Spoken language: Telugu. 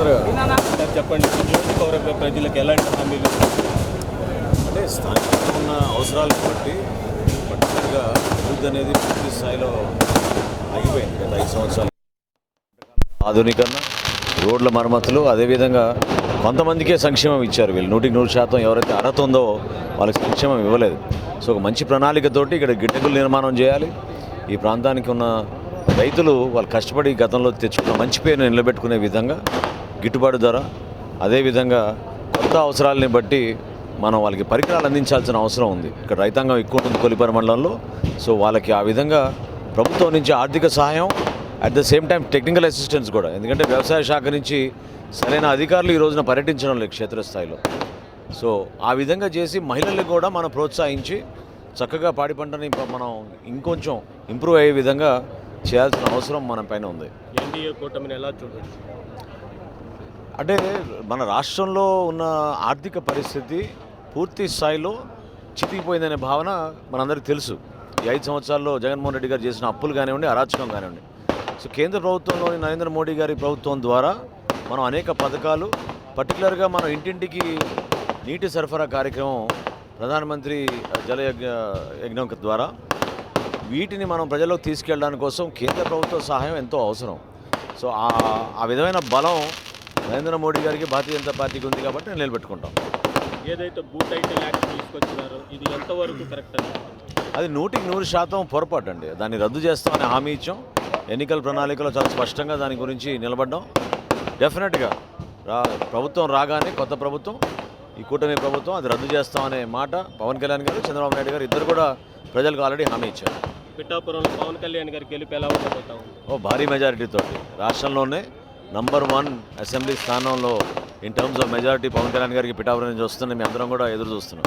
తొందరగా సార్ చెప్పండి. నియోజకవర్గ ప్రజలకు ఎలాంటి హామీలు? అంటే స్థానికంగా ఉన్న అవసరాలను బట్టి పర్టికులర్గా అభివృద్ధి అనేది పూర్తి స్థాయిలో ఆగిపోయింది గత ఐదు సంవత్సరాలు. ఆధునీకరణ రోడ్ల మరమ్మతులు అదేవిధంగా కొంతమందికే సంక్షేమం ఇచ్చారు వీళ్ళు. నూటికి నూరు శాతం ఎవరైతే అర్హత ఉందో వాళ్ళకి సంక్షేమం ఇవ్వలేదు. సో ఒక మంచి ప్రణాళికతోటి ఇక్కడ గిడ్డగులు నిర్మాణం చేయాలి. ఈ ప్రాంతానికి ఉన్న రైతులు వాళ్ళు కష్టపడి గతంలో తెచ్చుకున్న మంచి పేరుని నిలబెట్టుకునే విధంగా గిట్టుబాటు ధర అదేవిధంగా కొత్త అవసరాలని బట్టి మనం వాళ్ళకి పరికరాలు అందించాల్సిన అవసరం ఉంది. ఇక్కడ రైతాంగం ఎక్కువ ఉంటుంది కొలిపర మండలంలో. సో వాళ్ళకి ఆ విధంగా ప్రభుత్వం నుంచి ఆర్థిక సహాయం at the same time technical assistance కూడా. ఎందుకంటే వ్యవసాయ శాఖ నుంచి సరైన అధికారులు ఈ రోజున పర్యటించడం లేదు క్షేత్రస్థాయిలో. సో ఆ విధంగా చేసి మహిళల్ని కూడా మనం ప్రోత్సహించి చక్కగా పాడి పంటని మనం ఇంకొంచెం ఇంప్రూవ్ అయ్యే విధంగా చేయాల్సిన అవసరం మన పైన ఉంది. ఎన్డీఏ కూటమిని ఎలా చూడవచ్చు అంటే మన రాష్ట్రంలో ఉన్న ఆర్థిక పరిస్థితి పూర్తి స్థాయిలో చితికిపోయిందనే భావన మనందరికీ తెలుసు. ఈ ఐదు సంవత్సరాల్లో జగన్మోహన్ రెడ్డి గారు చేసిన అప్పులు కానివ్వండి అరాచకం కానివ్వండి. సో కేంద్ర ప్రభుత్వంలోని నరేంద్ర మోడీ గారి ప్రభుత్వం ద్వారా మనం అనేక పథకాలు పర్టికులర్గా మనం ఇంటింటికి నీటి సరఫరా కార్యక్రమం ప్రధానమంత్రి జల యజ్ఞం ద్వారా వీటిని మనం ప్రజల్లోకి తీసుకెళ్ళడానికి కోసం కేంద్ర ప్రభుత్వ సహాయం ఎంతో అవసరం. సో ఆ విధమైన బలం నరేంద్ర మోడీ గారికి భారతీయ జనతా పార్టీకి ఉంది కాబట్టి నేను నిలబెట్టుకుంటాం. ఏదైతే బూ టైటిల్ యాక్ట్ తీసుకొచ్చినారో ఇది ఎంతవరకు కరెక్ట్ అది నూటికి నూరు శాతం పొరపాటు అండి దాన్ని రద్దు చేస్తామని హామీ ఇచ్చాం. ఎన్నికల ప్రణాళికలో చాలా స్పష్టంగా దాని గురించి నిలబడ్డాం. డెఫినెట్గా రా ప్రభుత్వం రాగానే కొత్త ప్రభుత్వం ఈ కూటమి ప్రభుత్వం అది రద్దు చేస్తామనే మాట పవన్ కళ్యాణ్ గారు చంద్రబాబు నాయుడు గారు ఇద్దరు కూడా ప్రజలకు ఆల్రెడీ హామీ ఇచ్చారు. పిఠాపురంలో పవన్ కళ్యాణ్ గారి గెలుపు ఎలా ఉండబోతా ఓ భారీ మెజారిటీ తోటి రాష్ట్రంలోనే నంబర్ వన్ అసెంబ్లీ స్థానంలో in terms of majority Pawan Kalyan గారికి పిఠాపురం నుంచి వస్తుంది మేము అందరం కూడా ఎదురు చూస్తున్నాం.